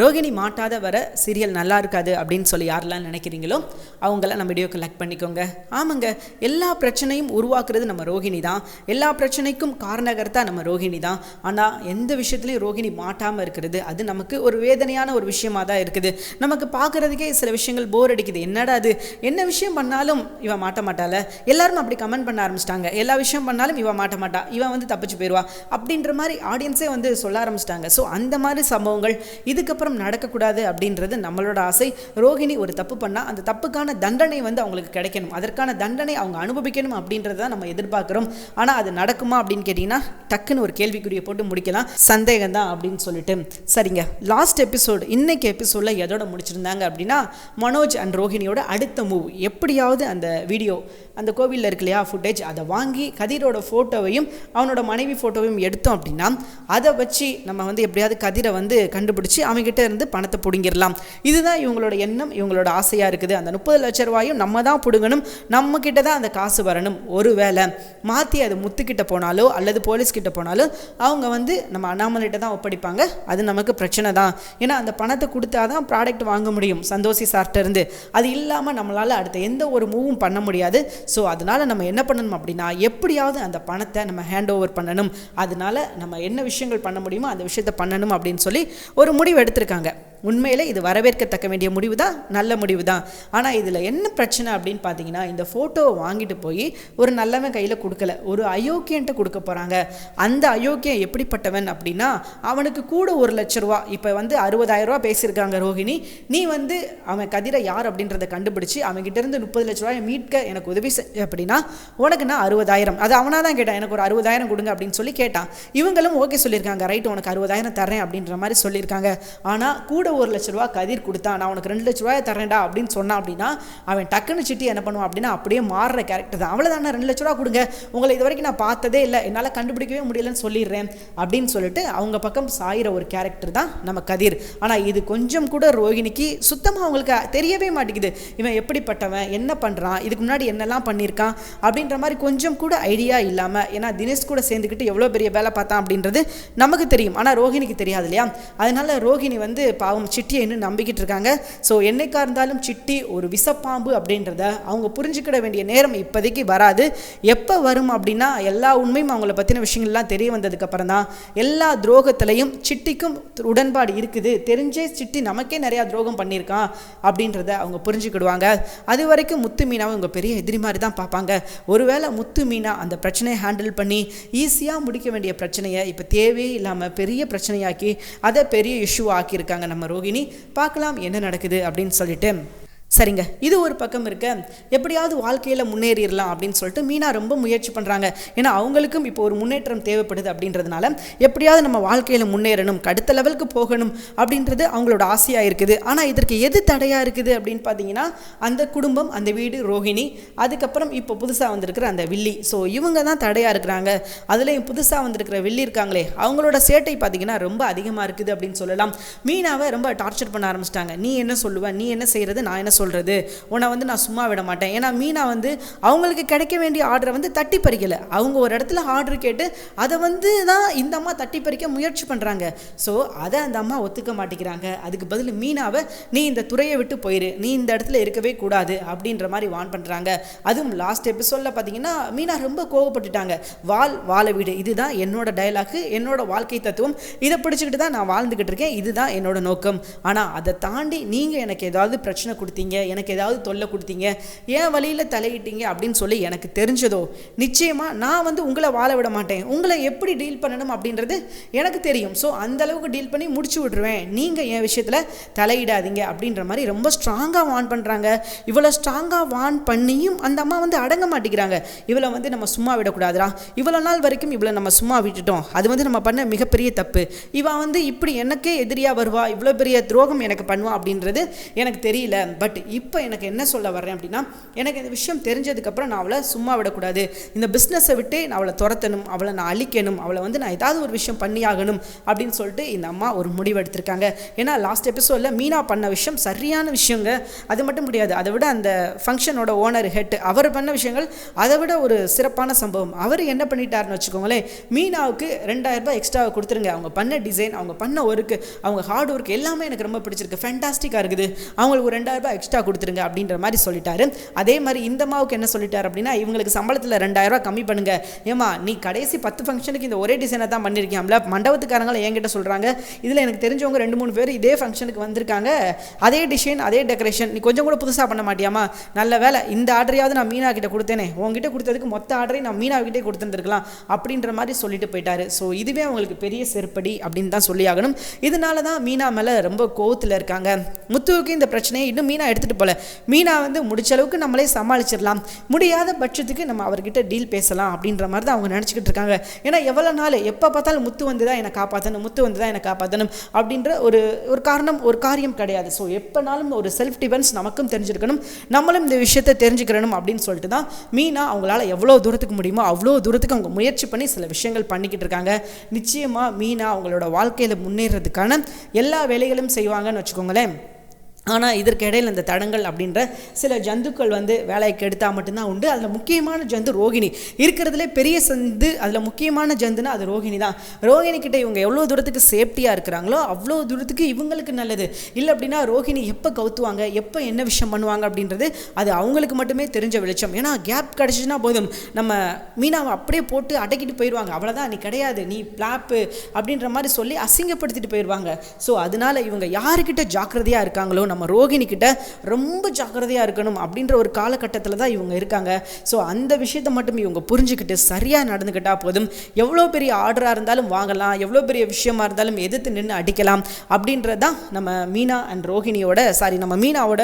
ரோகிணி மாட்டாத வர சீரியல் நல்லா இருக்காது அப்படின்னு சொல்லி யாரெல்லாம் நினைக்கிறீங்களோ அவங்கள நம்ம வீடியோ கலெக்ட் பண்ணிக்கோங்க. ஆமாங்க எல்லா பிரச்சனையும் உருவாக்குறது நம்ம ரோகிணி தான். எல்லா பிரச்சனைக்கும் காரணகர்த்தா நம்ம ரோகிணி தான். ஆனால் எந்த விஷயத்துலையும் ரோகிணி மாட்டாமல் இருக்கிறது அது நமக்கு ஒரு வேதனையான ஒரு விஷயமா தான் இருக்குது. நமக்கு பார்க்குறதுக்கே சில விஷயங்கள் போர் அடிக்குது. என்னடா அது? என்ன விஷயம் பண்ணாலும் இவன் மாட்ட மாட்டால எல்லாரும் அப்படி கமெண்ட் பண்ண ஆரம்பிச்சிட்டாங்க. எல்லா விஷயம் பண்ணாலும் இவன் மாட்ட மாட்டா. இவன் வந்து தப்பிச்சு போயிடுவா அப்படின்ற மாதிரி ஆடியன்ஸே வந்து சொல்ல ஆரம்பிச்சிட்டாங்க. ஸோ அந்த மாதிரி சம்பவங்கள் இதுக்கப்புறம் நடக்கக்கூடாது அப்படின்றது நம்மளோட ஆசை. ரோஹிணி ஒரு தப்பு பண்ணால் அந்த தப்புக்கான தண்டனை வந்து அவங்களுக்கு கிடைக்கணும். அதற்கான தண்டனை அவங்க அனுபவிக்கணும் அப்படின்றத தான் நம்ம எதிர்பார்க்குறோம். ஆனால் அது நடக்குமா அப்படின்னு கேட்டிங்கன்னா டக்குன்னு ஒரு கேள்விக்குரிய போட்டு முடிக்கலாம். சந்தேகம் தான் அப்படின்னு சொல்லிட்டு. சரிங்க. லாஸ்ட் எபிசோடு இன்னைக்கு எபிசோடில் எதோட முடிச்சிருந்தாங்க அப்படின்னா மனோஜ் அண்ட் ரோஹிணியோட அடுத்த மூவ் எப்படியாவது அந்த வீடியோ அந்த கோவிலில் இருக்கு இல்லையா ஃபுட்டேஜ் அதை வாங்கி கதிரோட ஃபோட்டோவையும் அவனோட மனைவி ஃபோட்டோவையும் எடுத்தோம் அப்படின்னா அதை வச்சு நம்ம வந்து எப்படியாவது கதிரை வந்து கண்டுபிடிச்சி அவங்க அவங்ககிட்ட இருந்து பணத்தை பிடுங்கிடலாம் இதுதான் இவங்களோட எண்ணம் இவங்களோட ஆசையாக இருக்குது. அந்த முப்பது லட்ச ரூபாயும் நம்ம தான் பிடுங்கணும். நம்ம கிட்ட தான் அந்த காசு வரணும். ஒருவேளை மாற்றி அது முத்துக்கிட்ட போனாலோ அல்லது போலீஸ் கிட்ட போனாலோ அவங்க வந்து நம்ம அண்ணாமலைகிட்ட தான் ஒப்படைப்பாங்க. அது நமக்கு பிரச்சனை தான். ஏன்னா அந்த பணத்தை கொடுத்தா தான் ப்ராடக்ட் வாங்க முடியும் சந்தோஷி சார்ட்ட இருந்து. அது இல்லாமல் நம்மளால் அடுத்த எந்த ஒரு மூவும் பண்ண முடியாது. ஸோ அதனால் நம்ம என்ன பண்ணணும் அப்படின்னா எப்படியாவது அந்த பணத்தை நம்ம ஹேண்ட் ஓவர் பண்ணணும். அதனால நம்ம என்ன விஷயங்கள் பண்ண முடியுமோ அந்த விஷயத்தை பண்ணணும் அப்படின்னு சொல்லி ஒரு முடிவு எடுத்து கொடுத்துருக்காங்க. உண்மையில் இது வரவேற்கத்தக்க வேண்டிய முடிவு தான் நல்ல முடிவு தான் ஆனால் இதில் என்ன பிரச்சனை அப்படின்னு பார்த்தீங்கன்னா இந்த ஃபோட்டோவை வாங்கிட்டு போய் ஒரு நல்லவன் கையில் கொடுக்கல. ஒரு அயோக்கியன்ட்டு கொடுக்க போகிறாங்க அந்த அயோக்கியன் எப்படிப்பட்டவன் அப்படின்னா அவனுக்கு கூட ஒரு லட்ச ரூபா இப்போ வந்து அறுபதாயிரம் ரூபா பேசியிருக்காங்க ரோஹிணி. நீ வந்து அவன் கதிரை யார் அப்படின்றத கண்டுபிடிச்சி அவன்கிட்ட இருந்து முப்பது லட்ச ரூபாயை மீட்க எனக்கு உதவி செஞ்ச அப்படின்னா உனக்கு நான் அறுபதாயிரம். அது அவனாக தான் கேட்டான். எனக்கு ஒரு அறுபதாயிரம் கொடுங்க அப்படின்னு சொல்லி கேட்டான். இவங்களும் ஓகே சொல்லியிருக்காங்க. ரைட் உனக்கு அறுபதாயிரம் தரேன் அப்படின்ற மாதிரி சொல்லியிருக்காங்க. ஆனால் கூட ஒரு லட்ச ரூபா கதிர் கொடுத்தான் நான் உனக்கு ரெண்டு லட்ச ரூபாய் தரேன்டா அப்படின்னு சொன்னான் அப்படின்னா அவன் டக்குன்னு சிட்டி என்ன பண்ணுவான் அப்படின்னா அப்படியே மாறுற கேரக்டர் தான். அவ்வளோதானே ரெண்டு லட்ச ரூபா கொடுங்க. உங்களை இது வரைக்கும் நான் பார்த்ததே இல்லை. என்னால் கண்டுபிடிக்கவே முடியலன்னு சொல்லிடுறேன் அப்படின்னு சொல்லிட்டு அவங்க பக்கம் சாயிற ஒரு கேரக்டர் தான் நம்ம கதிர். ஆனால் இது கொஞ்சம் கூட ரோஹிணிக்கு சுத்தமாக அவங்களுக்கு தெரியவே மாட்டேங்குது. இவன் எப்படிப்பட்டவன்? என்ன பண்ணுறான் இதுக்கு முன்னாடி என்னெல்லாம் பண்ணியிருக்கான்? அப்படின்ற மாதிரி கொஞ்சம் கூட ஐடியா இல்லாமல் ஏன்னா தினேஷ் கூட சேர்ந்துக்கிட்டு எவ்வளோ பெரிய வேலை பார்த்தான் அப்படின்றது நமக்கு தெரியும். ஆனால் ரோஹிணிக்கு தெரியாது இல்லையா? அதனால ரோஹிணி வந்து பாவம் சிட்டியை இன்னும் நம்பிக்கிட்டு இருக்காங்க. ஸோ என்னைக்கா இருந்தாலும் சிட்டி ஒரு விஷப்பாம்பு அப்படின்றத அவங்க புரிஞ்சுக்கிட வேண்டிய நேரம் இப்போதைக்கு வராது. எப்போ வரும் அப்படின்னா எல்லா உண்மையும் அவங்கள பற்றின விஷயங்கள்லாம் தெரிய வந்ததுக்கப்புறம் தான். எல்லா துரோகத்திலையும் சிட்டிக்கும் உடன்பாடு இருக்குது. தெரிஞ்சே சிட்டி நமக்கே நிறையா துரோகம் பண்ணியிருக்கான் அப்படின்றத அவங்க புரிஞ்சுக்கிடுவாங்க. அது வரைக்கும் முத்து மீனாவை இவங்க பெரிய எதிரி மாதிரி தான் பார்ப்பாங்க. ஒருவேளை முத்து மீனா அந்த பிரச்சனையை ஹேண்டில் பண்ணி ஈஸியாக முடிக்க வேண்டிய பிரச்சனையை இப்போ தேவையே இல்லாமல் பெரிய பிரச்சனையாக்கி அதை பெரிய இஷ்யூ ஆக்கியிருக்காங்க நம்ம ரோகிணி பார்க்கலாம் என்ன நடக்குது அப்படின்னு சொல்லிட்டு சரிங்க இது ஒரு பக்கம் இருக்க. எப்படியாவது வாழ்க்கையில் முன்னேறிடலாம் அப்படின்னு சொல்லிட்டு மீனா ரொம்ப முயற்சி பண்ணுறாங்க ஏன்னா அவங்களுக்கும் இப்போ ஒரு முன்னேற்றம் தேவைப்படுது அப்படின்றதுனால எப்படியாவது நம்ம வாழ்க்கையில் முன்னேறணும் அடுத்த லெவலுக்கு போகணும் அப்படின்றது அவங்களோட ஆசையாக இருக்குது. ஆனால் இதற்கு எது தடையாக இருக்குது அப்படின்னு பார்த்தீங்கன்னா அந்த குடும்பம் அந்த வீடு ரோஹிணி அதுக்கப்புறம் இப்போ புதுசாக வந்திருக்கிற அந்த வில்லி. ஸோ இவங்க தான் தடையாக இருக்கிறாங்க. அதுலேயும் புதுசாக வந்திருக்கிற வில்லி இருக்காங்களே அவங்களோட சேட்டை பார்த்தீங்கன்னா ரொம்ப அதிகமாக இருக்குது அப்படின்னு சொல்லலாம். மீனாவை ரொம்ப டார்ச்சர் பண்ண ஆரம்பிச்சிட்டாங்க. நீ என்ன சொல்லுவ? நீ என்ன செய்கிறது நான் என்ன சொல்கிறது உன்னை வந்து நான் சும்மா விட மாட்டேன். ஏன்னா மீனா வந்து அவங்களுக்கு கிடைக்க வேண்டிய ஆர்டரை வந்து தட்டி பறிக்கலை. அவங்க ஒரு இடத்துல ஆர்டர் கேட்டு அதை வந்து தான் இந்த அம்மா தட்டி பறிக்க முயற்சி பண்ணுறாங்க ஸோ அதை அந்த அம்மா ஒத்துக்க மாட்டேங்கிறாங்க. அதுக்கு பதில் மீனாவை நீ இந்த துறையை விட்டு போயிரு. நீ இந்த இடத்துல இருக்கவே கூடாது. அப்படின்ற மாதிரி வான் பண்ணுறாங்க அதுவும் லாஸ்ட் எபிசோடில் பார்த்தீங்கன்னா மீனா ரொம்ப கோவப்பட்டுட்டாங்க. வால் வாழ வீடு. இதுதான் என்னோட டயலாக்கு என்னோட வாழ்க்கை தத்துவம். இதை பிடிச்சிக்கிட்டு தான் நான் வாழ்ந்துக்கிட்டு இருக்கேன். இதுதான் என்னோட நோக்கம். ஆனால் அதை தாண்டி நீங்கள் எனக்கு ஏதாவது பிரச்சனை கொடுத்தீங்க எனக்கு ஏதாவது தொல்லை கொடுத்தீங்க ஏன் வழியில் தலையிட்டீங்க அப்படின்னு சொல்லி எனக்கு தெரிஞ்சதோ நிச்சயமாக நான் வந்து உங்களை வாழ விட மாட்டேன். உங்களை எப்படி டீல் பண்ணணும் அப்படின்றது எனக்கு தெரியும். ஸோ அந்த அளவுக்கு டீல் பண்ணி முடிச்சு விட்ருவேன் நீங்கள் என் விஷயத்தில் தலையிடாதீங்க அப்படின்ற மாதிரி ரொம்ப ஸ்ட்ராங்காக வான் பண்ணுறாங்க இவ்வளோ ஸ்ட்ராங்காக வான் பண்ணியும் அந்த அம்மா வந்து அடங்க மாட்டேங்கிறாங்க. இவளை வந்து நம்ம சும்மா விடக்கூடாதுடா. இவ்வளோ நாள் வரைக்கும் இவளை நம்ம சும்மா விட்டுட்டோம். அது வந்து நம்ம பண்ண மிகப்பெரிய தப்பு. இவன் வந்து இப்படி எனக்கே எதிரியாக வருவா இவ்வளோ பெரிய துரோகம் எனக்கு பண்ணுவா அப்படின்றது எனக்கு தெரியல. பட் இப்போ எனக்கு என்ன சொல்ல வரேன் அப்படின்னா எனக்கு இந்த விஷயம் தெரிஞ்சதுக்கப்புறம் நான் அவளை சும்மா விடக்கூடாது. இந்த பிஸ்னஸை விட்டு நான் அவளை துரத்தணும் அவளை நான் அழிக்கணும் அவளை வந்து நான் ஏதாவது ஒரு விஷயம் பண்ணியாகணும் அப்படின்னு சொல்லிட்டு இந்த அம்மா ஒரு முடிவு எடுத்திருக்காங்க. ஏன்னா லாஸ்ட் எபிசோடில் மீனா பண்ண விஷயம் சரியான விஷயங்க. அது மட்டும் முடியாது. அதை விட அந்த ஃபங்க்ஷனோட ஓனர் ஹெட் அவர் பண்ண விஷயங்கள் அதை விட ஒரு சிறப்பான சம்பவம். அவர் என்ன பண்ணிட்டாருன்னு வச்சுக்கோங்களேன் மீனாவுக்கு ரெண்டாயிரம் ரூபாய் எக்ஸ்ட்ரா கொடுத்துருங்க. அவங்க பண்ண டிசைன் அவங்க பண்ண ஒர்க்கு அவங்க ஹார்ட் ஒர்க் எல்லாமே எனக்கு ரொம்ப பிடிச்சிருக்கு. ஃபேண்டாஸ்டிக்காக இருக்குது. அவங்களுக்கு ஒரு ரெண்டாயிரம் ரூபாய் எக்ஸ்ட்ரா கொடுத்துருங்க அப்படின்ற மாதிரி சொல்லிட்டாரு. அதே மாதிரி இந்த மாவுக்கு என்ன சொல்லிட்டார் அப்படின்னா இவங்களுக்கு சம்பளத்தில் ரெண்டாயிரரூவா கம்மி பண்ணுங்க. ஏமா நீ கடைசி பத்து ஃபங்க்ஷனுக்கு இந்த ஒரே டிசைனை தான் பண்ணியிருக்கியாம்ல மண்டபத்துக்காரங்களை என்கிட்ட சொல்கிறாங்க இதில் எனக்கு தெரிஞ்சவங்க ரெண்டு மூணு பேர் இதே ஃபங்க்ஷனுக்கு வந்திருக்காங்க. அதே டிசைன் அதே டெக்கரேஷன் நீ கொஞ்சம் கூட புதுசாக பண்ண மாட்டியாமா நல்ல வேலை இந்த ஆர்டரையாவது நான் மீனா கிட்ட கொடுத்தேனே. உங்ககிட்ட கொடுத்ததுக்கு மொத்த ஆர்டரையும் நான் மீனா கிட்டே கொடுத்துருந்துருக்கலாம் அப்படின்ற மாதிரி சொல்லிட்டு போயிட்டாரு. ஸோ இதுவே அவங்களுக்கு பெரிய செருப்படி அப்படின்னு தான் சொல்லி ஆகணும் இதனால தான் மீனா மேலே ரொம்ப கோவத்தில் இருக்காங்க. முத்துவுக்கு இந்த பிரச்சனையை இன்னும் மீனா எடுத்துகிட்டு போகல மீனா வந்து முடிச்ச அளவுக்கு நம்மளே சமாளிச்சிடலாம். முடியாத பட்சத்துக்கு நம்ம அவர்கிட்ட டீல் பேசலாம் அப்படின்ற மாதிரி தான் அவங்க நினச்சிக்கிட்டு இருக்காங்க. ஏன்னா எவ்வளோ நாள் எப்போ பார்த்தாலும் முத்து வந்து தான் என்னை காப்பாற்றணும் முத்து வந்து தான் என்னை காப்பாற்றணும் அப்படின்ற ஒரு ஒரு காரணம் ஒரு காரியம் கிடையாது. ஸோ எப்போனாலும் ஒரு செல்ஃப் டிஃபென்ஸ் நமக்கும் தெரிஞ்சிருக்கணும் நம்மளும் இந்த விஷயத்தை தெரிஞ்சுக்கிறணும் அப்படின்னு சொல்லிட்டு தான் மீனா அவங்களால எவ்வளோ தூரத்துக்கு முடியுமோ அவ்வளோ தூரத்துக்கு அவங்க முயற்சி பண்ணி சில விஷயங்கள் பண்ணிக்கிட்டு இருக்காங்க. நிச்சயமாக மீனா அவங்களோட வாழ்க்கையில் முன்னேறதுக்கான எல்லா வேலைகளும் செய்வாங்கன்னு வச்சுக்கோங்களேன். ஆனால் இதற்கிடையில் இந்த தடங்கள் அப்படின்ற சில ஜந்துக்கள் வந்து வேலையை கெடுத்தால் மட்டும்தான் உண்டு. அதில் முக்கியமான ஜந்து ரோகிணி. இருக்கிறதுலே பெரிய சந்து அதில் முக்கியமான ஜந்துனா அது ரோகிணி தான். ரோகிணி கிட்ட இவங்க எவ்வளோ தூரத்துக்கு சேஃப்டியாக இருக்கிறாங்களோ அவ்வளோ தூரத்துக்கு இவங்களுக்கு நல்லது. இல்லை அப்படின்னா ரோகிணி எப்போ கவுத்துவாங்க எப்போ என்ன விஷயம் பண்ணுவாங்க அப்படின்றது அது அவங்களுக்கு மட்டுமே தெரிஞ்ச வெளிச்சம். ஏன்னா கேப் கிடச்சிச்சுன்னா போதும். நம்ம மீனாவை அப்படியே போட்டு அடக்கிட்டு போயிடுவாங்க அவ்வளோதான் நீ கிடையாது நீ பிளாப்பு அப்படின்ற மாதிரி சொல்லி அசிங்கப்படுத்திட்டு போயிடுவாங்க ஸோ அதனால இவங்க யாருக்கிட்ட ஜாக்கிரதையாக இருக்காங்களோ நம்ம ரோகிணிக்கிட்ட ரொம்ப ஜாக்கிரதையாக இருக்கணும் அப்படின்ற ஒரு காலகட்டத்தில் தான் இவங்க இருக்காங்க. ஸோ அந்த விஷயத்தை மட்டும் இவங்க புரிஞ்சுக்கிட்டு சரியாக நடந்துக்கிட்டால் போதும். எவ்வளோ பெரிய ஆர்டராக இருந்தாலும் வாங்கலாம். எவ்வளோ பெரிய விஷயமா இருந்தாலும் எதிர்த்து நின்று அடிக்கலாம் அப்படின்றது தான் நம்ம மீனா அண்ட் ரோஹிணியோட சாரி நம்ம மீனாவோட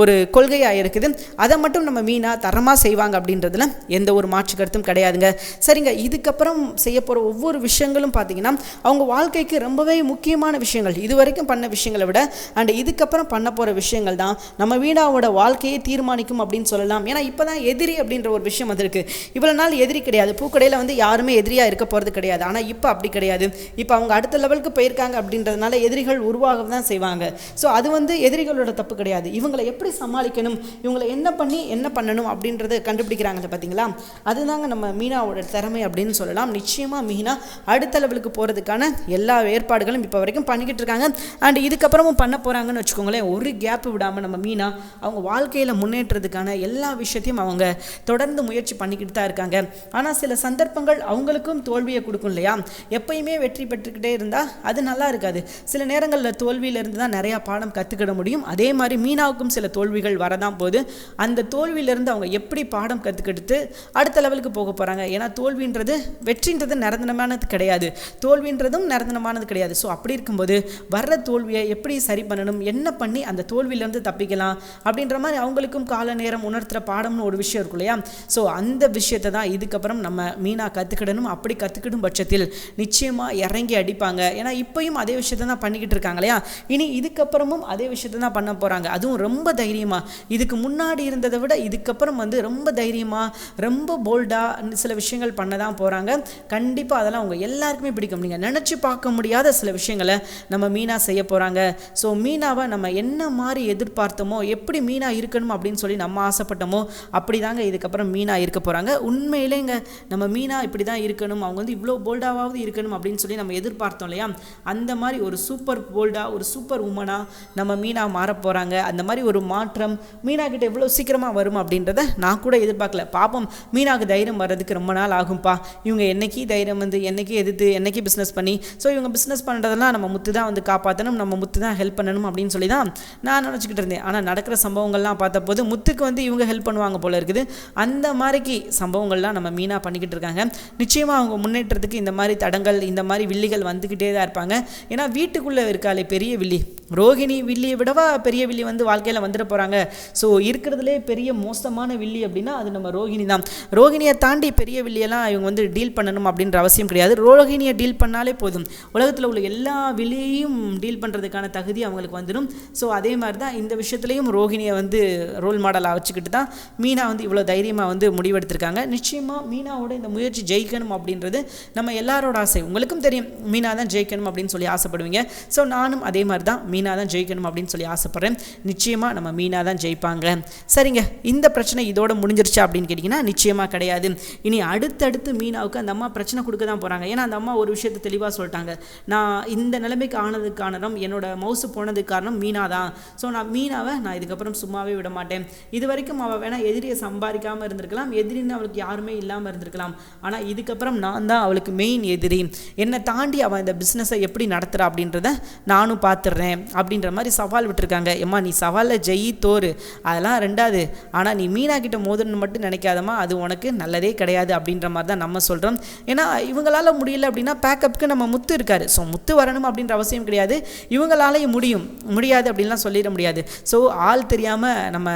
ஒரு கொள்கையாக இருக்குது. அதை மட்டும் நம்ம மீனா தரமாக செய்வாங்க அப்படின்றதுல எந்த ஒரு மாற்று கருத்தும் கிடையாதுங்க. சரிங்க இதுக்கப்புறம் செய்ய போகிற ஒவ்வொரு விஷயங்களும் பார்த்தீங்கன்னா அவங்க வாழ்க்கைக்கு ரொம்பவே முக்கியமான விஷயங்கள். இது வரைக்கும் பண்ண விஷயங்களை விட அண்ட் இதுக்கப்புறம் பண்ண போகிற விஷயங்கள் தான் நம்ம வீணாவோட வாழ்க்கையை தீர்மானிக்கும் அப்படின்னு சொல்லலாம். ஏன்னா இப்போ தான் எதிரி அப்படின்ற ஒரு விஷயம் வந்திருக்கு. இவ்வளோ நாள் எதிரி கிடையாது. பூக்கடையில் வந்து யாருமே எதிரியாக இருக்க போகிறது கிடையாது. ஆனால் இப்போ அப்படி கிடையாது. இப்போ அவங்க அடுத்த லெவலுக்கு போயிருக்காங்க அப்படின்றதுனால எதிரிகள் உருவாக தான் செய்வாங்க. ஸோ அது வந்து எதிரிகளோட தப்பு கிடையாது. இவங்களை எப்படி சமாளிக்கணும்? இவங்களை என்ன பண்ணி என்ன பண்ணணும் அப்படின்றத கண்டுபிடிக்கிறாங்க பார்த்தீங்களா அதுதாங்க நம்ம மீனாவோட திறமை அப்படின்னு சொல்லலாம். நிச்சயமாக மீனா அடுத்த லெவலுக்கு போகிறதுக்கான எல்லா ஏற்பாடுகளும் இப்போ வரைக்கும் பண்ணிக்கிட்டு இருக்காங்க. அண்ட் இதுக்கப்புறமும் பண்ண போகிறாங்கன்னு வச்சுக்கோங்களேன். ஒரு கேப் விடாமல் நம்ம மீனா அவங்க வாழ்க்கையில் முன்னேற்றதுக்கான எல்லா விஷயத்தையும் அவங்க தொடர்ந்து முயற்சி பண்ணிக்கிட்டு தான் இருக்காங்க. ஆனால் சில சந்தர்ப்பங்கள் அவங்களுக்கும் தோல்வியை கொடுக்கும் இல்லையா? எப்பயுமே வெற்றி பெற்றுக்கிட்டே இருந்தால் அது நல்லா இருக்காது. சில நேரங்களில் தோல்வியிலேருந்து தான் நிறையா பாடம் கற்றுக்கிட முடியும். அதே மாதிரி மீனாவுக்கும் சில தோல்விகள் வரதான் போது அந்த தோல்வியிலேருந்து அவங்க எப்படி பாடம் கற்றுக்கிட்டு அடுத்த லெவலுக்கு போக போகிறாங்க ஏன்னா தோல்வின்றது வெற்றின்றது நிரந்தரமானது கிடையாது. தோல்வின்றதும் நிரந்தரமானது கிடையாது. ஸோ அப்படி இருக்கும்போது வர்ற தோல்வியை எப்படி சரி பண்ணணும்? என்ன பண்ணி அந்த தோல்வியிலேருந்து தப்பிக்கலாம் அப்படின்ற மாதிரி அவங்களுக்கும் கால நேரம் உணர்த்துகிற பாடம்னு ஒரு விஷயம் இருக்கும் இல்லையா? ஸோ அந்த விஷயத்தை தான் இதுக்கப்புறம் நம்ம மீனா கற்றுக்கிடணும் அப்படி கற்றுக்கிடும் பட்சத்தில் நிச்சயமாக இறங்கி அடிப்பாங்க. ஏன்னா இப்பயும் அதே விஷயத்தை தான் பண்ணிக்கிட்டு இருக்காங்க இல்லையா? இனி இதுக்கப்புறமும் அதே விஷயத்தை தான் பண்ண போகிறாங்க அதுவும் ரொம்ப தைரியமாக இதுக்கு முன்னாடி இருந்ததை விட இதுக்கப்புறம் வந்து ரொம்ப தைரியமாக ரொம்ப போல்டாக சில விஷயங்கள் பண்ண தான் போகிறாங்க கண்டிப்பாக அதெல்லாம் அவங்க எல்லாருக்குமே பிடிக்கும். நீங்கள் நினச்சி பார்க்க முடியாத சில விஷயங்களை நம்ம மீனா செய்ய போகிறாங்க ஸோ மீனாவை நம்ம என்ன என்ன மாதிரி எதிர்பார்த்தோமோ எப்படி மீனாக இருக்கணும் அப்படின்னு சொல்லி நம்ம ஆசைப்பட்டோமோ அப்படி தாங்க இதுக்கப்புறம் மீனா இருக்க போகிறாங்க உண்மையிலேங்க நம்ம மீனா இப்படி தான் இருக்கணும் அவங்க வந்து இவ்வளோ போல்டாவது இருக்கணும் அப்படின்னு சொல்லி நம்ம எதிர்பார்த்தோம் இல்லையா? அந்த மாதிரி ஒரு சூப்பர் போல்டாக ஒரு சூப்பர் உமனாக நம்ம மீனாக மாற போகிறாங்க அந்த மாதிரி ஒரு மாற்றம் மீனா கிட்ட எவ்வளோ சீக்கிரமாக வரும் அப்படின்றத நான் கூட எதிர்பார்க்கல. பாப்போம் மீனாவுக்கு தைரியம் வர்றதுக்கு ரொம்ப நாள் ஆகும்ப்பா இவங்க என்னைக்கு தைரியம் வந்து என்னைக்கு எதிர்த்து என்னைக்கு பிஸ்னஸ் பண்ணி ஸோ இவங்க பிஸ்னஸ் பண்ணுறதெல்லாம் நம்ம முத்து தான் வந்து காப்பாற்றணும் நம்ம முத்து தான் ஹெல்ப் பண்ணணும் அப்படின்னு சொல்லி தான் நான் நினச்சிக்கிட்டு இருந்தேன். ஆனால் நடக்கிற சம்பவங்கள்லாம் பார்த்தபோது முத்துக்கு வந்து இவங்க ஹெல்ப் பண்ணுவாங்க போல இருக்குது. அந்த மாதிரிக்கு சம்பவங்கள்லாம் நம்ம மீனாக பண்ணிக்கிட்டு இருக்காங்க. நிச்சயமாக அவங்க முன்னேற்றத்துக்கு இந்த மாதிரி தடங்கள் இந்த மாதிரி வில்லிகள் வந்துக்கிட்டே தான் இருப்பாங்க. ஏன்னா வீட்டுக்குள்ளே இருக்காளே பெரிய வில்லி. ரோகிணி வில்லியை விடவா பெரிய வில்லி வந்து வாழ்க்கையில் வந்துட போகிறாங்க ஸோ இருக்கிறதுலே பெரிய மோசமான வில்லி அப்படின்னா அது நம்ம ரோகிணி தான். ரோகிணியை தாண்டி பெரிய வில்லியெல்லாம் இவங்க வந்து டீல் பண்ணணும் அப்படின்ற அவசியம் கிடையாது. ரோகிணியை டீல் பண்ணாலே போதும். உலகத்தில் உள்ள எல்லா வில்லியையும் டீல் பண்ணுறதுக்கான தகுதி அவங்களுக்கு வந்துடும் ஸோ ஸோ அதே மாதிரி தான் இந்த விஷயத்துலையும் ரோஹிணியை வந்து ரோல் மாடலாக வச்சுக்கிட்டு தான் மீனா வந்து இவ்வளோ தைரியமாக வந்து முடிவெடுத்திருக்காங்க. நிச்சயமாக மீனாவோட இந்த முயற்சி ஜெயிக்கணும் அப்படின்றது நம்ம எல்லாரோட ஆசை. உங்களுக்கும் தெரியும் மீனா தான் ஜெயிக்கணும் அப்படின்னு சொல்லி ஆசைப்படுவீங்க. ஸோ நானும் அதே மாதிரி தான் மீனா தான் ஜெயிக்கணும் அப்படின்னு சொல்லி ஆசைப்பட்றேன். நிச்சயமாக நம்ம மீனா தான் ஜெயிப்பாங்க. சரிங்க இந்த பிரச்சனை இதோட முடிஞ்சிருச்சா அப்படின்னு கேட்டிங்கன்னா நிச்சயமாக கிடையாது. இனி அடுத்தடுத்து மீனாவுக்கு அந்த அம்மா பிரச்சனை கொடுக்க தான் போகிறாங்க ஏன்னா அந்த அம்மா ஒரு விஷயத்தை தெளிவாக சொல்லிட்டாங்க. நான் இந்த நிலைமைக்கு ஆனதுக்கு காரணம் என்னோட மவுசு போனதுக்கு காரணம் மீனா தான் ஸோ நான் மீனாவை நான் இதுக்கப்புறம் சும்மாவே விட மாட்டேன். இது வரைக்கும் அவள் வேணால் எதிரியை சம்பாதிக்காமல் இருந்திருக்கலாம். எதிரின்னு அவளுக்கு யாருமே இல்லாமல் இருந்திருக்கலாம். ஆனால் இதுக்கப்புறம் நான் தான் அவளுக்கு மெயின் எதிரி. என்னை தாண்டி அவள் இந்த பிஸ்னஸை எப்படி நடத்துகிறா அப்படின்றத நானும் பார்த்துடுறேன் அப்படின்ற மாதிரி சவால் விட்டுருக்காங்க. எம்மா நீ சவாலில் ஜெயி தோறு. அதெல்லாம் ரெண்டாவது. ஆனால் நீ மீனா கிட்ட மோதணும்னு மட்டும் நினைக்காதம்மா. அது உனக்கு நல்லதே கிடையாது அப்படின்ற மாதிரி தான் நம்ம சொல்கிறோம் ஏன்னா இவங்களால் முடியல அப்படின்னா பேக்கப்புக்கு நம்ம முத்து இருக்காரு. ஸோ முத்து வரணும் அப்படின்ற அவசியம் கிடையாது. இவங்களாலேயும் முடியும். முடியாது அப்படின்லாம் சொல்லிட முடியாது. ஸோ ஆள் தெரியாமல் நம்ம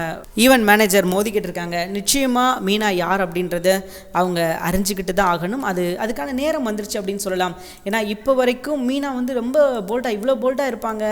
ஈவென்ட் மேனேஜர் மோதிக்கிட்டு இருக்காங்க. நிச்சயமாக மீனா யார் அப்படின்றத அவங்க அறிஞ்சிக்கிட்டு தான் ஆகணும். அது அதுக்கான நேரம் வந்துருச்சு அப்படின்னு சொல்லலாம். ஏன்னா இப்போ வரைக்கும் மீனா வந்து ரொம்ப போல்ட்டாக இவ்வளோ போல்ட்டாக இருப்பாங்க.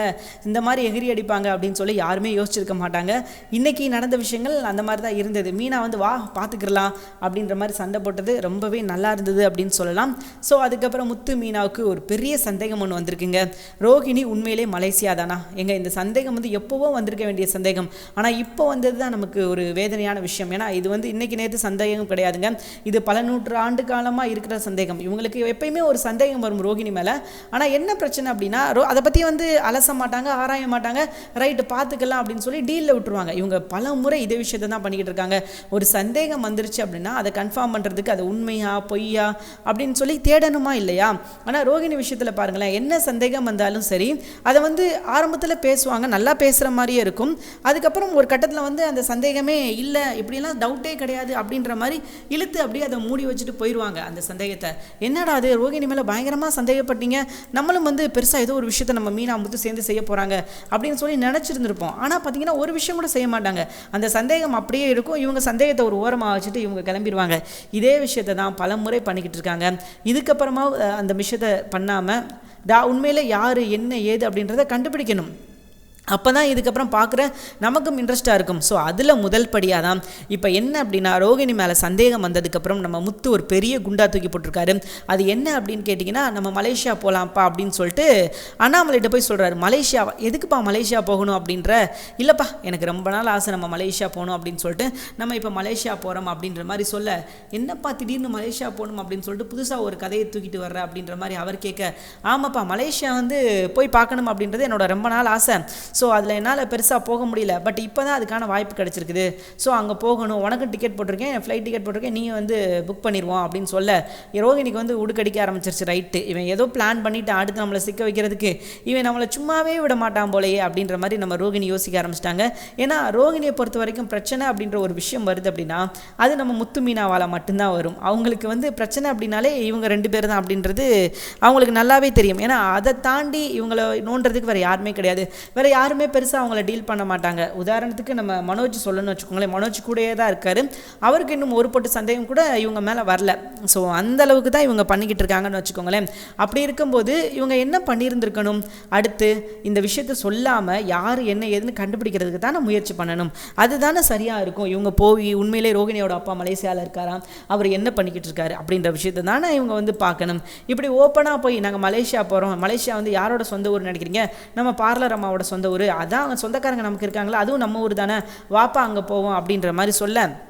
இந்த மாதிரி எகிரி அடிப்பாங்க அப்படின்னு சொல்லி யாருமே யோசிச்சிருக்க மாட்டாங்க. இன்றைக்கி நடந்த விஷயங்கள் அந்த மாதிரி தான் இருந்தது. மீனா வந்து வா பார்த்துக்கிடலாம் அப்படின்ற மாதிரி சண்டை போட்டது ரொம்பவே நல்லா இருந்தது அப்படின்னு சொல்லலாம். ஸோ அதுக்கப்புறம் முத்து மீனாவுக்கு ஒரு பெரிய சந்தேகம் ஒன்று வந்திருக்குங்க. ரோஹிணி உண்மையிலே மலேசியா தானா எங்கள் இந்த சந்தேகம் சந்தேகம் வந்து எப்போவோ வந்திருக்க வேண்டிய சந்தேகம். ஆனால் இப்போ வந்தது தான் நமக்கு ஒரு வேதனையான விஷயம். ஏன்னா இது வந்து இன்னைக்கு நேற்று சந்தேகம் கிடையாதுங்க. இது பல நூற்று ஆண்டு காலமாக இருக்கிற சந்தேகம். இவங்களுக்கு எப்பயுமே ஒரு சந்தேகம் வரும் ரோகிணி மேலே. ஆனால் என்ன பிரச்சனை அப்படின்னா ரோ அதை பற்றி வந்து அலச மாட்டாங்க ஆராய மாட்டாங்க. ரைட்டு பார்த்துக்கலாம் அப்படின்னு சொல்லி டீலில் விட்டுருவாங்க. இவங்க பல முறை இதே விஷயத்தை தான் பண்ணிக்கிட்டு இருக்காங்க. ஒரு சந்தேகம் வந்துருச்சு அப்படின்னா அதை கன்ஃபார்ம் பண்ணுறதுக்கு அது உண்மையா பொய்யா அப்படின்னு சொல்லி தேடணுமா இல்லையா? ஆனால் ரோகிணி விஷயத்தில் பாருங்களேன் என்ன சந்தேகம் வந்தாலும் சரி அதை வந்து ஆரம்பத்தில் பேசுவாங்க நல்லா பேசுகிற மாதிரியே இருக்கும். அதுக்கப்புறம் ஒரு கட்டத்தில் வந்து அந்த சந்தேகமே இல்லை இப்படிலாம் டவுட்டே கிடையாது அப்படின்ற மாதிரி இழுத்து அப்படியே அதை மூடி வச்சுட்டு போயிடுவாங்க அந்த சந்தேகத்தை. என்னடா அது ரோகிணி மேலே பயங்கரமாக சந்தேகப்பட்டீங்க. நம்மளும் வந்து பெருசாக ஏதோ ஒரு விஷயத்தை நம்ம மீனா முத்து சேர்ந்து செய்ய போகிறாங்க அப்படின்னு சொல்லி நினச்சிருந்துருப்போம். ஆனால் பார்த்தீங்கன்னா ஒரு விஷயம் கூட செய்ய மாட்டாங்க. அந்த சந்தேகம் அப்படியே இருக்கும். இவங்க சந்தேகத்தை ஒரு ஓரமாக வச்சுட்டு இவங்க கிளம்பிடுவாங்க இதே விஷயத்தை தான் பல முறை பண்ணிக்கிட்டு இருக்காங்க. இதுக்கப்புறமா அந்த விஷயத்தை பண்ணாமல் டா உண்மையில் யார் என்ன ஏது அப்படின்றத கண்டுபிடிக்கணும். அப்போ தான் இதுக்கப்புறம் பார்க்குற நமக்கும் இன்ட்ரெஸ்ட்டாக இருக்கும். ஸோ அதில் முதல் படியாக தான் இப்போ என்ன அப்படின்னா ரோகிணி மேலே சந்தேகம் வந்ததுக்கப்புறம் நம்ம முத்து ஒரு பெரிய குண்டா தூக்கி போட்டிருக்காரு. அது என்ன அப்படின்னு கேட்டிங்கன்னா நம்ம மலேசியா போகலாம்ப்பா அப்படின்னு சொல்லிட்டு அண்ணாமலைகிட்ட போய் சொல்கிறாரு மலேசியா எதுக்குப்பா மலேசியா போகணும் அப்படின்ற? இல்லைப்பா எனக்கு ரொம்ப நாள் ஆசை நம்ம மலேசியா போகணும் அப்படின்னு சொல்லிட்டு நம்ம இப்போ மலேசியா போகிறோம் அப்படின்ற மாதிரி சொல்ல என்னப்பா திடீர்னு மலேசியா போகணும் அப்படின்னு சொல்லிட்டு புதுசாக ஒரு கதையை தூக்கிட்டு வர்ற? அப்படின்ற மாதிரி அவர் கேட்க ஆமாப்பா மலேசியா வந்து போய் பார்க்கணும் அப்படின்றது என்னோட ரொம்ப நாள் ஆசை. ஸோ அதில் என்னால் பெருசாக போக முடியல. பட் இப்போ தான் அதுக்கான வாய்ப்பு கிடச்சிருக்குது. ஸோ அங்கே போகணும். உனக்கும் டிக்கெட் போட்டிருக்கேன். ஃப்ளைட் டிக்கெட் போட்டிருக்கேன். நீங்கள் வந்து புக் பண்ணிடுவோம் அப்படின்னு சொல்ல ரோகிணிக்கு வந்து உடுக்கடிக்க ஆரம்பிச்சிருச்சு ரைட்டு இவன் ஏதோ பிளான் பண்ணிவிட்டு அடுத்து நம்மளை சிக்க வைக்கிறதுக்கு இவன் நம்மளை சும்மாவே விட மாட்டான் போலயே அப்படின்ற மாதிரி நம்ம ரோகிணி யோசிக்க ஆரம்பிச்சிட்டாங்க. ஏன்னா ரோகிணியை பொறுத்த வரைக்கும் பிரச்சனை அப்படின்ற ஒரு விஷயம் வருது அப்படின்னா அது நம்ம முத்து மீனாவால் மட்டும்தான் வரும். அவங்களுக்கு வந்து பிரச்சனை அப்படின்னாலே இவங்க ரெண்டு பேர் தான் அப்படின்றது அவங்களுக்கு நல்லாவே தெரியும். ஏன்னா அதை தாண்டி இவங்களை நோண்டுறதுக்கு வேறு யாருமே கிடையாது. வேறு யாருமே பெருசாக அவங்கள டீல் பண்ண மாட்டாங்க. உதாரணத்துக்கு நம்ம மனோஜ் சொல்லணும்னு வச்சுக்கோங்களேன். மனோஜ் கூடயே தான் இருக்காரு. அவருக்கு இன்னும் ஒரு பொட்டு சந்தேகம் கூட இவங்க மேலே வரல. ஸோ அந்த அளவுக்கு தான் இவங்க பண்ணிக்கிட்டு இருக்காங்கன்னு வச்சுக்கோங்களேன். அப்படி இருக்கும்போது இவங்க என்ன பண்ணியிருந்திருக்கணும்? அடுத்து இந்த விஷயத்த சொல்லாமல் யார் என்ன ஏதுன்னு கண்டுபிடிக்கிறதுக்கு தானே முயற்சி பண்ணணும். அதுதானே சரியாக இருக்கும். இவங்க போய் உண்மையிலே ரோகிணியோட அப்பா மலேசியாவில் இருக்காராம் அவர் என்ன பண்ணிக்கிட்டு இருக்காரு? அப்படின்ற விஷயத்தை தானே இவங்க வந்து பார்க்கணும். இப்படி ஓப்பனாக போய் நாங்கள் மலேசியா போகிறோம் மலேசியா வந்து யாரோட சொந்த ஊர் நினைக்கிறீங்க? நம்ம பார்லர் அம்மாவோட சொந்த ஊர் அதான் அவங்க சொந்தக்காரங்க நமக்கு இருக்காங்களா அதுவும் நம்ம ஊர் தானே வாப்பா அங்கே போவோம் அப்படின்ற மாதிரி சொல்ல.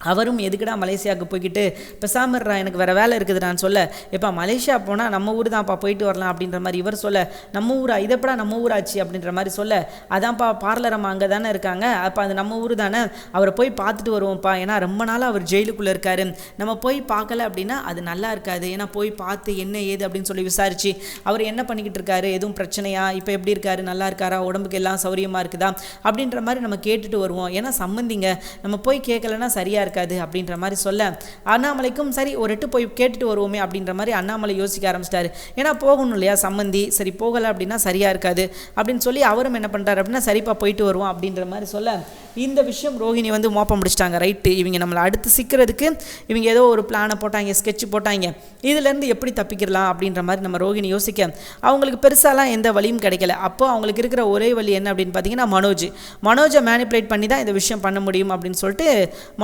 அவரும் எதுக்குடா மலேசியாவுக்கு போய்கிட்டு பேசாம எனக்கு வேறு வேலை இருக்குது நான் சொல்ல. இப்போ மலேசியா போனால் நம்ம ஊர் தான்ப்பா போயிட்டு வரலாம் அப்படின்ற மாதிரி இவர் சொல்ல. நம்ம ஊரா இதப்படா நம்ம ஊராச்சு அப்படின்ற மாதிரி சொல்ல. அதான்ப்பா பார்லர் அம்மா அங்கே தானே இருக்காங்க. அப்போ அது நம்ம ஊர் தானே. அவரை போய் பார்த்துட்டு வருவோம்ப்பா. ஏன்னா ரொம்ப நாளாக அவர் ஜெயிலுக்குள்ளே இருக்காரு. நம்ம போய் பார்க்கல அப்படின்னா அது நல்லா இருக்காது. ஏன்னா போய் பார்த்து என்ன ஏது அப்படின்னு சொல்லி விசாரிச்சு அவர் என்ன பண்ணிக்கிட்டு இருக்காரு? எதுவும் பிரச்சனையா? இப்போ எப்படி இருக்காரு? நல்லா இருக்காரா? உடம்புக்கு எல்லாம் சௌரியமாக இருக்குதா? அப்படின்ற மாதிரி நம்ம கேட்டுட்டு வருவோம். ஏன்னா சம்மந்திங்க. நம்ம போய் கேட்கலன்னா சரியாக இருக்காது அப்படின்ற மாதிரி சொல்ல அண்ணாமலைக்கும் சரி ஒரு எட்டு போய் கேட்டுட்டு வருவோமே அப்படின்ற மாதிரி அண்ணாமலை யோசிக்க ஆரம்பிச்சிட்டாரு. ஏன்னா போகணும் இல்லையா சம்மந்தி? சரி போகலை அப்படின்னா சரியாக இருக்காது அப்படின்னு சொல்லி அவரும் என்ன பண்ணுறாரு அப்படின்னா சரிப்பா போயிட்டு வருவோம் அப்படின்ற மாதிரி சொல்ல இந்த விஷயம் ரோஹிணி வந்து மோப்பம் முடிச்சிட்டாங்க ரைட்டு இவங்க நம்மளை அடுத்து சிக்கிறதுக்கு இவங்க ஏதோ ஒரு பிளானை போட்டாங்க ஸ்கெட்ச் போட்டாங்க. இதுலேருந்து எப்படி தப்பிக்கிறலாம் அப்படின்ற மாதிரி நம்ம ரோஹிணி யோசிக்க அவங்களுக்கு பெருசாலாம் எந்த வழியும் கிடைக்கல. அப்போ அவங்களுக்கு இருக்கிற ஒரே வழி என்ன அப்படின்னு பார்த்தீங்கன்னா மனோஜ். மனோஜை மேனிப்புலேட் பண்ணி தான் இந்த விஷயம் பண்ண முடியும் அப்படின்னு சொல்லிட்டு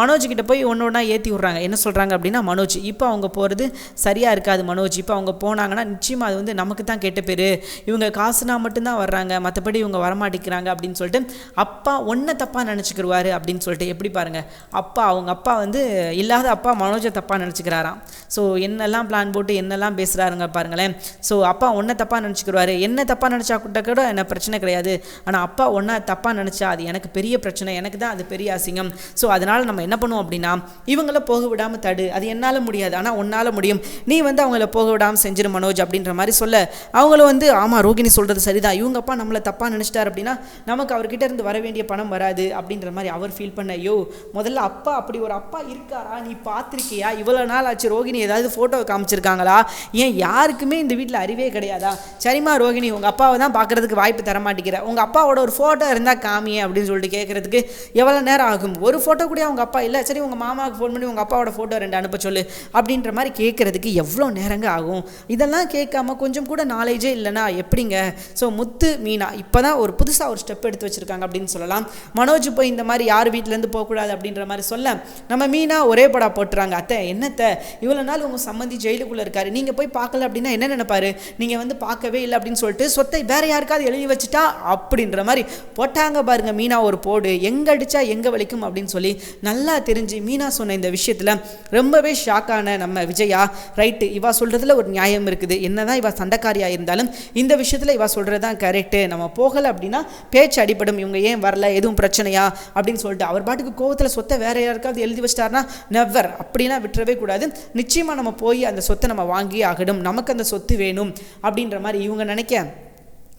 மனோஜ் கிட்ட போய் ஒன்று ஒன்றா ஏற்றி விட்றாங்க. என்ன சொல்கிறாங்க அப்படின்னா மனோஜ் இப்போ அவங்க போகிறது சரியாக இருக்காது மனோஜ். இப்போ அவங்க போனாங்கன்னா நிச்சயமாக அது வந்து நமக்கு தான் கெட்ட பேர். இவங்க காசுனா மட்டும்தான் வர்றாங்க. மற்றபடி இவங்க வரமாட்டேங்கிறாங்க. அப்படின்னு சொல்லிட்டு அப்பா ஒன்றை தப்பாக நினச்சிக்கிருவாரு? அப்படின்னு சொல்லிட்டு எப்படி பாருங்கள் அப்பா அவங்க அப்பா வந்து இல்லாத அப்பா மனோஜை தப்பாக நினச்சிக்கிறாராம். ஸோ என்னெல்லாம் பிளான் போட்டு என்னெல்லாம் பேசுகிறாருங்க பாருங்களேன். ஸோ அப்பா ஒன்றை தப்பாக நினச்சிக்கிடுவார் என்ன தப்பாக நினச்சா கூட கூட என்ன பிரச்சனை கிடையாது. ஆனால் அப்பா ஒன்றா தப்பாக நினச்சா அது எனக்கு பெரிய பிரச்சனை. எனக்கு தான் அது பெரிய அசிங்கம். ஸோ அதனால் நம்ம என்ன பண்ணுவோம் அப்படின்னா இவங்கள போக விடாமல் தடு. அது என்னால் முடியாது. ஆனால் உன்னால் முடியும். நீ வந்து அவங்கள போக விடாமல் செஞ்சிரு மனோஜ் அப்படின்ற மாதிரி சொல்ல. அவங்களும் வந்து ஆமாம் ரோகிணி சொல்கிறது சரிதான். இவங்க அப்பா நம்மளை தப்பாக நினச்சிட்டார் அப்படின்னா நமக்கு அவர்கிட்ட இருந்து வர வேண்டிய பணம் வராது அப்படின்ற மாதிரி அவர் ஃபீல் பண்ண ஐயோ முதல்ல அப்பா அப்படி ஒரு அப்பா இருக்காரா? நீ பார்த்துருக்கியா? இவ்வளோ நாள் ஆச்சு ரோகிணி ஏதாவது ஃபோட்டோ காமிச்சிருக்காங்களா? ஏன் யாருக்குமே இந்த வீட்டில் அறிவே கிடையாதா? சரிம்மா ரோகிணி உங்கள் அப்பாவை தான் பார்க்குறதுக்கு வாய்ப்பு தர மாட்டேங்கிற உங்கள் அப்பாவோட ஒரு ஃபோட்டோ இருந்தால் காமியே அப்படின்னு சொல்லிட்டு கேட்குறதுக்கு எவ்வளோ நேரம் ஆகும்? ஒரு ஃபோட்டோ கூட அவங்க அப்பா இல்லை. சரி உங்கள் மாமாவுக்கு ஃபோன் பண்ணி உங்கள் அப்பாவோட ஃபோட்டோ ரெண்டு அனுப்ப சொல்லு அப்படின்ற மாதிரி கேட்குறதுக்கு எவ்வளோ நேரங்க ஆகும்? இதெல்லாம் கேட்காம கொஞ்சம் கூட நாலேஜே இல்லைனா எப்படிங்க? ஸோ முத்து மீனா இப்போ தான் ஒரு புதுசாக ஒரு ஸ்டெப் எடுத்து வச்சுருக்காங்க அப்படின்னு சொல்லலாம். மனோஜ் போய் இந்த மாதிரி யார் வீட்டிலேருந்து போகக்கூடாது அப்படின்ற மாதிரி சொல்ல நம்ம மீனா ஒரே படா போட்டுறாங்க. அத்தை என்னத்தை? இவ்வளோ நாள் உங்கள் சம்மந்தி ஜெயிலுக்குள்ளே இருக்காரு. நீங்கள் போய் பார்க்கல அப்படின்னா என்ன நினைப்பாரு? நீங்கள் வந்து பார்க்கவே இல்லை அப்படின்னு சொல்லிட்டு சொத்தை வேற யாருக்காவது எழுதி வச்சுட்டா அப்படின்ற மாதிரி போட்டாங்க பாருங்க மீனா ஒரு போடு. எங்கே அடிச்சா எங்கே வலிக்கும் அப்படின்னு சொல்லி நல்லா தெரிஞ்சு மீனா சொன்ன இந்த விஷயத்தில் ரொம்பவே ஷாக்கான நம்ம விஜயா ரைட்டு இவா சொல்கிறதுல ஒரு நியாயம் இருக்குது. என்னதான் இவா சண்டைக்காரியாக இருந்தாலும் இந்த விஷயத்தில் இவா சொல்கிறது தான் கரெக்டு நம்ம போகலை அப்படின்னா பேச்சு அடிபடும். இவங்க ஏன் வரல? எதுவும் பிரச்சனையா? அப்படின்னு சொல்லிட்டு அவர் பாட்டுக்கு கோவத்தில் சொத்தை வேற யாருக்காவது எழுதி வச்சிட்டாருன்னா நெவர் அப்படிலாம் விட்டுறவே கூடாது. நிச்சயமாக நம்ம போய் அந்த சொத்தை நம்ம வாங்கி ஆகணும். நமக்கு அந்த சொத்து வேணும் அப்படின்ற மாதிரி இவங்க நினைக்க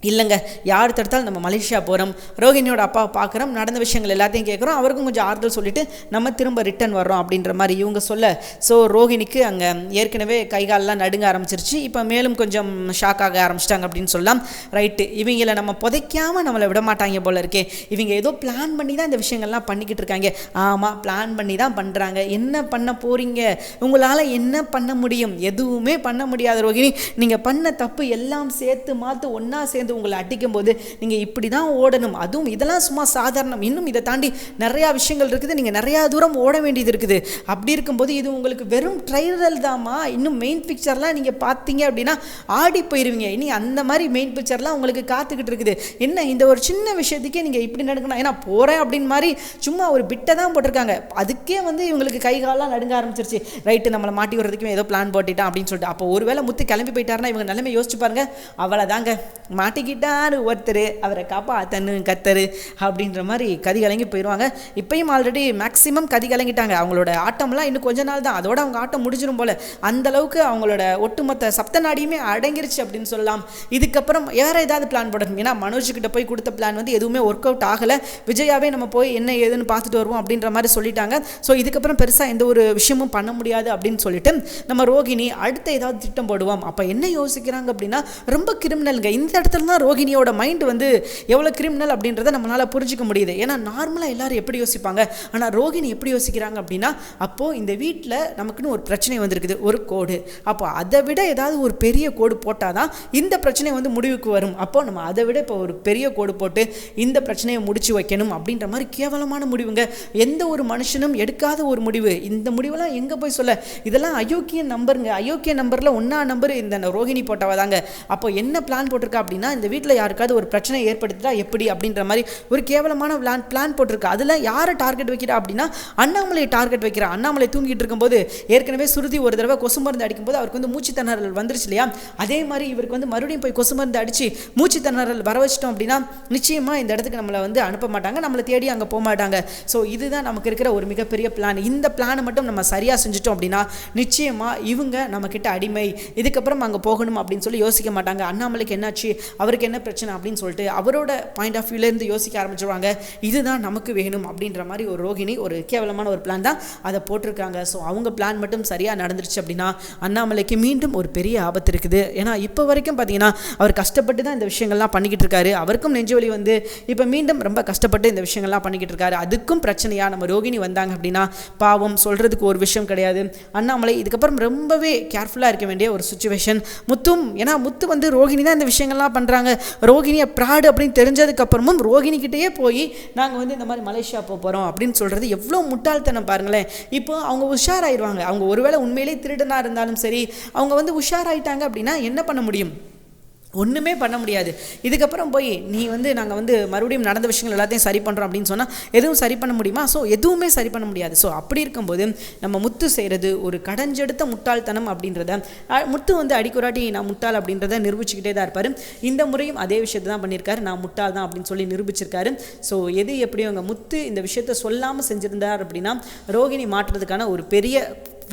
இல்லைங்க யார் தடுத்தாலும் நம்ம மலேசியா போகிறோம் ரோஹிணியோட அப்பாவை பார்க்குறோம் நடந்த விஷயங்கள் எல்லாத்தையும் கேட்குறோம். அவருக்கும் கொஞ்சம் ஆறுதல் சொல்லிவிட்டு நம்ம திரும்ப ரிட்டர்ன் வர்றோம் அப்படின்ற மாதிரி இவங்க சொல்ல. ஸோ ரோஹிணிக்கு அங்கே ஏற்கனவே கை காலெல்லாம் நடுங்க ஆரம்பிச்சிருச்சு. இப்போ மேலும் கொஞ்சம் ஷாக் ஆக ஆரம்பிச்சிட்டாங்க அப்படின்னு சொல்லலாம். ரைட்டு இவங்கள நம்ம புதைக்காமல் நம்மளை விட மாட்டாங்க போல இருக்கே. இவங்க ஏதோ பிளான் பண்ணி தான் இந்த விஷயங்கள்லாம் பண்ணிக்கிட்டு இருக்காங்க. ஆமாம் பிளான் பண்ணி தான் பண்ணுறாங்க என்ன பண்ண போகிறீங்க உங்களால் என்ன பண்ண முடியும்? எதுவுமே பண்ண முடியாத ரோஹிணி நீங்கள் பண்ண தப்பு எல்லாம் சேர்த்து மாற்று ஒன்றா சேர்ந்து உங்களை அடிக்கும் போது நீங்கள் இப்படி தான் ஓடணும். அதுவும் இதெல்லாம் சும்மா சாதாரணம். இன்னும் இதை தாண்டி நிறையா விஷயங்கள் இருக்குது. நீங்கள் நிறையா தூரம் ஓட வேண்டியது இருக்குது. அப்படி இருக்கும்போது இது உங்களுக்கு வெறும் ட்ரைலர் தாம்மா. இன்னும் மெயின் பிக்சர்லாம் நீங்கள் பார்த்தீங்க அப்படின்னா ஆடி போயிருவீங்க. இனி அந்த மாதிரி மெயின் பிக்சர்லாம் உங்களுக்கு காத்துக்கிட்டு இருக்குது. என்ன இந்த ஒரு சின்ன விஷயத்துக்கே நீங்கள் இப்படி நடக்கணும். ஏன்னா போகிறேன் அப்படின்னு மாதிரி சும்மா ஒரு பிட்டை தான் போட்டிருக்காங்க. அதுக்கே வந்து இவங்களுக்கு கை காலெல்லாம் நடுங்க ஆரம்பிச்சிருச்சு. ரைட்டு நம்மளை மாட்டி விடுறதுக்கும் ஏதோ பிளான் போட்டுட்டான் அப்படின்னு சொல்லிட்டு. அப்போ ஒருவேளை முத்து கிளம்பி போயிட்டாருன்னா இவங்க நிலைமை யோசிச்சு பாருங்க. அவ்வளோதாங்க மாட்டிக்கிட்டார் ஒருத்தர். அவரை காப்பாத்தன்னு கத்தரு அப்படின்ற மாதிரி கதி கலங்கி போயிடுவாங்க இப்பயும் ஆல்ரெடி மேக்ஸிமம் கதி கலங்கிட்டாங்க அவங்களோட ஆட்டம்லாம் இன்னும் கொஞ்ச நாள் தான். அதோட அவங்க ஆட்டம் முடிஞ்சிடும் போல. அந்த அளவுக்கு அவங்களோட ஒட்டுமொத்த சப்த நாடியுமே அடங்கிருச்சு அப்படின்னு சொல்லலாம். இதுக்கப்புறம் வேற ஏதாவது பிளான் போடணும். ஏன்னா மனோஜ்கிட்ட போய் கொடுத்த பிளான் வந்து எதுவுமே ஒர்க் அவுட் ஆகலை. விஜயாவே நம்ம போய் என்ன ஏதுன்னு பார்த்துட்டு வருவோம் அப்படின்ற மாதிரி சொல்லிட்டாங்க. ஸோ இதுக்கப்புறம் பெருசாக எந்த ஒரு விஷயமும் பண்ண முடியாது அப்படின்னு சொல்லிட்டு நம்ம ரோகிணி அடுத்த ஏதாவது திட்டம் போடுவோம். அப்போ என்ன யோசிக்கிறாங்க அப்படின்னா ரொம்ப கிரிமினலுங்க இந்த இடத்துல தான் ரோகிணியோட மைண்ட் வந்து எவ்வளோ கிரிமினல் அப்படின்றத நம்மளால் புரிஞ்சிக்க முடியுது. ஏன்னா நார்மலாக எல்லாரும் எப்படி யோசிப்பாங்க? ஆனால் ரோகிணி எப்படி யோசிக்கிறாங்க அப்படின்னா அப்போது இந்த வீட்டில் நமக்குன்னு ஒரு பிரச்சனை வந்திருக்குது. ஒரு கோடு. அப்போ அதை விட ஏதாவது ஒரு பெரிய கோடு போட்டால் தான் இந்த பிரச்சனை வந்து முடிவுக்கு வரும். அப்போ நம்ம அதை விட இப்போ ஒரு பெரிய கோடு போட்டு இந்த பிரச்சனையை முடிச்சு வைக்கணும் அப்படின்ற மாதிரி கேவலமான முடிவுங்க. எந்த ஒரு மனுஷனும் எடுக்காத ஒரு முடிவு. இந்த முடிவெல்லாம் எங்கே போய் சொல்ல? இதெல்லாம் அயோக்கிய நம்பருங்க. அயோக்கிய நம்பரில் ஒன்றா நம்பர் இந்த ரோகிணி போட்டவா தாங்க. அப்போ என்ன பிளான் போட்டிருக்கா அப்படின்னா இந்த வீட்டில் யாருக்காவது ஒரு பிரச்சனை ஏற்படுத்திட்டா எப்படி அப்படின்ற மாதிரி ஒரு கேவலமான பிளான் பிளான் போட்டிருக்கு. அதில் யாரை டார்கெட் வைக்கிறா அப்படின்னா அண்ணாமலையை டார்கெட் வைக்கிறா. அண்ணாமலை தூங்கிட்டு இருக்கும்போது ஏற்கனவே சுருதி ஒரு தடவை கொசு மருந்து அடிக்கும்போது அவருக்கு வந்து மூச்சு திணறல் வந்துருச்சு இல்லையா? அதே மாதிரி இவருக்கு வந்து மறுபடியும் போய் கொசு மருந்து அடித்து மூச்சு திணறல் வர வச்சிட்டோம் அப்படின்னா நிச்சயமாக இந்த இடத்துக்கு நம்மளை வந்து அனுப்ப மாட்டாங்க. நம்மளை தேடி அங்கே போக மாட்டாங்க. ஸோ இதுதான் நமக்கு இருக்கிற ஒரு மிகப்பெரிய பிளான் இந்த பிளானை மட்டும் நம்ம சரியாக செஞ்சுட்டோம் அப்படின்னா நிச்சயமாக இவங்க நம்மக்கிட்ட அடிமை. இதுக்கப்புறம் அங்கே போகணும் அப்படின்னு சொல்லி யோசிக்க மாட்டாங்க. அண்ணாமலைக்கு என்னாச்சு? அவர் அவருக்கு என்ன பிரச்சனை அப்படின்னு சொல்லிட்டு அவரோட பாயிண்ட் ஆஃப் வியூலேருந்து யோசிக்க ஆரம்பிச்சிருவாங்க. இதுதான் நமக்கு வேணும் அப்படின்ற மாதிரி ஒரு ரோகிணி ஒரு கேவலமான ஒரு பிளான் தான் அதை போட்டிருக்காங்க. ஸோ அவங்க பிளான் மட்டும் சரியாக நடந்துருச்சு அப்படின்னா அண்ணாமலைக்கு மீண்டும் ஒரு பெரிய ஆபத்து இருக்குது. ஏன்னா இப்போ வரைக்கும் பார்த்தீங்கன்னா அவர் கஷ்டப்பட்டு தான் இந்த விஷயங்கள்லாம் பண்ணிக்கிட்டு இருக்காரு. அவருக்கும் நெஞ்சுவலி வந்து இப்போ மீண்டும் ரொம்ப கஷ்டப்பட்டு இந்த விஷயங்கள்லாம் பண்ணிக்கிட்டு இருக்காரு. அதுக்கும் பிரச்சனையாக நம்ம ரோகிணி வந்தாங்க அப்படின்னா பாவம் சொல்கிறதுக்கு ஒரு விஷயம் கிடையாது. அண்ணாமலை இதுக்கப்புறம் ரொம்பவே கேர்ஃபுல்லாக இருக்க வேண்டிய ஒரு சுச்சுவேஷன் முத்தும் ஏன்னா முத்து வந்து ரோகிணி தான் இந்த விஷயங்கள்லாம் பண்ணுறாங்க ரோகிணியை ப்ராடு அப்படின்னு தெரிஞ்சதுக்கப்புறமும் ரோகிணிக்கிட்டேயே போய் நாங்கள் வந்து இந்த மாதிரி மலேசியா போக போகிறோம் அப்படின்னு சொல்கிறது எவ்வளோ முட்டாள்தனம் பாருங்களேன். இப்போ அவங்க உஷாராயிடுவாங்க. அவங்க ஒருவேளை உண்மையிலேயே திருடனாக இருந்தாலும் சரி அவங்க வந்து உஷாராயிட்டாங்க அப்படின்னா என்ன பண்ண முடியும்? ஒன்றுமே பண்ண முடியாது. இதுக்கப்புறம் போய் நீ வந்து நாங்கள் வந்து மறுபடியும் நடந்த விஷயங்கள் எல்லாத்தையும் சரி பண்ணுறோம் அப்படின்னு சொன்னால் எதுவும் சரி பண்ண முடியுமா? ஸோ எதுவுமே சரி பண்ண முடியாது. ஸோ அப்படி இருக்கும்போது நம்ம முத்து செய்கிறது ஒரு கடைஞ்செடுத்த முட்டாள்தனம் அப்படின்றத முத்து வந்து அடிக்குறாட்டி நான் முட்டாள் அப்படின்றத நிரூபிச்சுக்கிட்டே தான் இருப்பார். இந்த முறையும் அதே விஷயத்தை தான் பண்ணியிருக்காரு. நான் முட்டாள் தான் அப்படின்னு சொல்லி நிரூபிச்சிருக்காரு. ஸோ எது எப்படியும் அவங்க முத்து இந்த விஷயத்த சொல்லாமல் செஞ்சுருந்தார் அப்படின்னா ரோகிணி மாற்றுறதுக்கான ஒரு பெரிய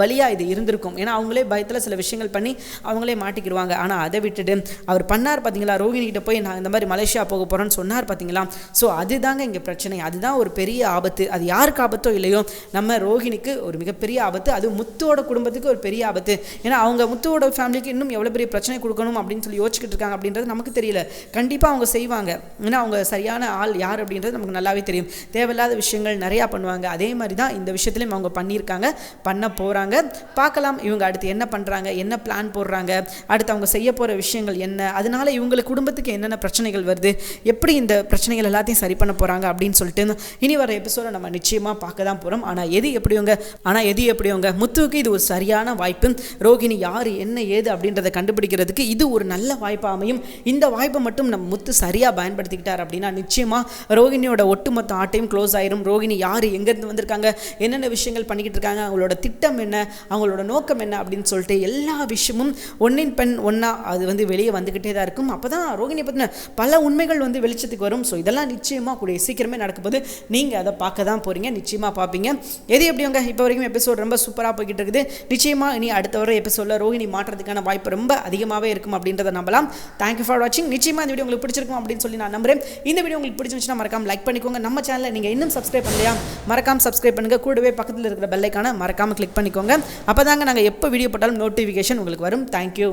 வழியாக இது இருந்திருக்கும். ஏன்னா அவங்களே பயத்தில் சில விஷயங்கள் பண்ணி அவங்களே மாட்டிக்கிடுவாங்க. ஆனால் அதை விட்டுட்டு அவர் பண்ணார் பார்த்தீங்களா ரோகிணி கிட்ட போய் நான் இந்த மாதிரி மலேசியா போக போகிறேன்னு சொன்னார் பார்த்தீங்களா ஸோ அதுதாங்க இங்கே பிரச்சனை. அதுதான் ஒரு பெரிய ஆபத்து. அது யாருக்கு ஆபத்தோ இல்லையோ நம்ம ரோகிணிக்கு ஒரு மிகப்பெரிய ஆபத்து. அது முத்துவோட குடும்பத்துக்கு ஒரு பெரிய ஆபத்து. ஏன்னா அவங்க முத்துவோட ஃபேமிலிக்கு இன்னும் எவ்வளோ பெரிய பிரச்சனை கொடுக்கணும் அப்படின்னு சொல்லி யோசிச்சுக்கிட்டு இருக்காங்க அப்படின்றது நமக்கு தெரியல. கண்டிப்பாக அவங்க செய்வாங்க. ஏன்னா அவங்க சரியான ஆள் யார் அப்படின்றது நமக்கு நல்லாவே தெரியும். தேவையில்லாத விஷயங்கள் நிறையா பண்ணுவாங்க. அதே மாதிரி தான் இந்த விஷயத்துலையும் அவங்க பண்ணியிருக்காங்க. பண்ண போகிறாங்க பார்க்கலாம் இவங்க அடுத்து என்ன பண்ணுறாங்க என்ன பிளான் போடுறாங்க அடுத்து அவங்க செய்ய போகிற விஷயங்கள் என்ன அதனால இவங்களுக்கு குடும்பத்துக்கு என்னென்ன பிரச்சனைகள் வருது எப்படி இந்த பிரச்சனைகள் எல்லாத்தையும் சரி பண்ண போகிறாங்க அப்படின்னு சொல்லிட்டு இனி வர எபிசோட நம்ம நிச்சயமாக பார்க்க தான் போகிறோம் ஆனால் எது எப்படியோங்க ஆனால் எது எப்படியோங்க முத்துவுக்கு இது ஒரு சரியான வாய்ப்பு. ரோகிணி யார் என்ன ஏது அப்படின்றத கண்டுபிடிக்கிறதுக்கு இது ஒரு நல்ல வாய்ப்பாக அமையும். இந்த வாய்ப்பை மட்டும் நம்ம முத்து சரியாக பயன்படுத்திக்கிட்டார் அப்படின்னா நிச்சயமாக ரோகிணியோட ஒட்டுமொத்த ஆட்டையும் க்ளோஸ் ஆயிரும். ரோகிணி யார் எங்கேருந்து வந்திருக்காங்க என்னென்ன விஷயங்கள் பண்ணிக்கிட்டு இருக்காங்க அவங்களோட திட்டம் என்ன அவங்களோட நோக்கம் என்ன அப்படின்னு சொல்லிட்டு எல்லா விஷயமும் ஒன்றின் பெண் ஒன்றா அது வந்து வெளியே வந்துக்கிட்டே தான் இருக்கும். அப்போ தான் ரோகிணியை பற்றின பல உண்மைகள் வந்து வெளிச்சத்துக்கு வரும். ஸோ இதெல்லாம் நிச்சயமாக கூடிய சீக்கிரமே நடக்கும்போது நீங்கள் அதை பார்க்க தான் போகிறீங்க நிச்சயமாக பார்ப்பீங்க. எது எப்படிங்க இப்போ வரைக்கும் எபிசோட் ரொம்ப சூப்பராக போய்கிட்டு இருக்குது. நிச்சயமாக இனி அடுத்த வர எபிசோடில் ரோஹிணி மாற்றுறதுக்கான வாய்ப்பு ரொம்ப அதிகமாகவே இருக்கும் அப்படின்றத நம்பலாம். தேங்க்யூ ஃபார் வாட்சிங் நிச்சயமாக இந்த வீடியோ உங்களுக்கு பிடிச்சிருக்கும் அப்படின்னு சொல்லி நான் நம்புறேன். இந்த வீடியோ உங்களுக்கு பிடிச்சிருந்துச்சுன்னா மறக்காம லைக் பண்ணிக்கோங்க. நம்ம சேனலில் நீங்கள் இன்னும் சப்ஸ்கிரைப் பண்ணலையா மறக்காம சப்ஸ்கிரைப் பண்ணுங்கள் கூடவே பக்கத்தில் இருக்கிற பெல்லைக்கான மறக்காம கிளிக் பண்ணிக்கோங்க அப்போ தாங்க நாங்கள் எப்போ வீடியோ போட்டாலும் நோட்டிஃபிகேஷன் உங்களுக்கு வரும். தேங்க்யூ